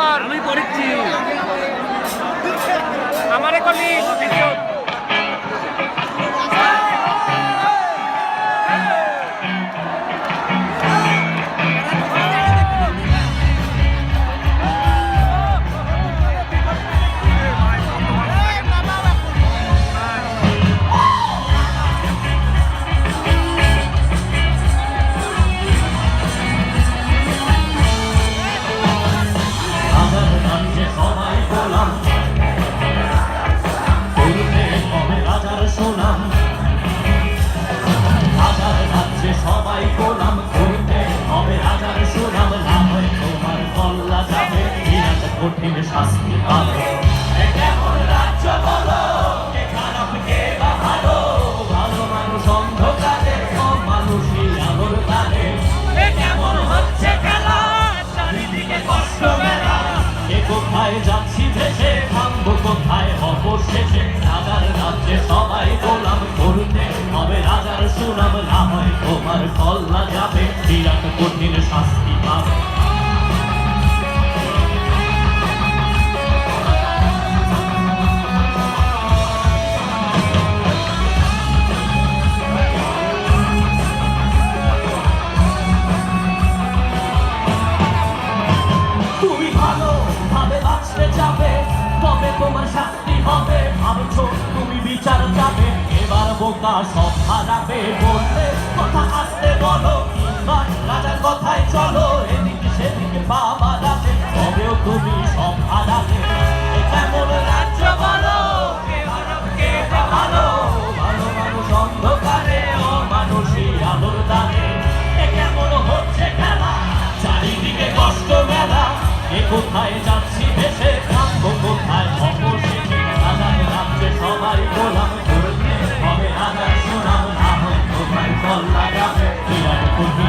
আমি আমারে করলি সবাই গোলাম করতে হবে রাজার সুনাম না হয় তোমার কল্লা যাবে কঠিন শাস্তি পাবে। হবে রাজার সুনাম না হয়, তোমার কল্লা যাবে, বিরাট কঠিন শাস্তি পাবে। যাবে, তবে তোমার শাস্তি হবে। ভাবছ তুমি বিচার যাবে এবার বোকা সব হারাবে বললে, কথা আসতে বলো রাজার কথায় চলো, এদিকে সেদিকে পা বাড়াবে, তবেও তুমি সব হারাবে। বা ভালো? কেমন হচ্ছে চারিদিকে কষ্ট কোথায় যাচ্ছি থামবো কোথায় Bola da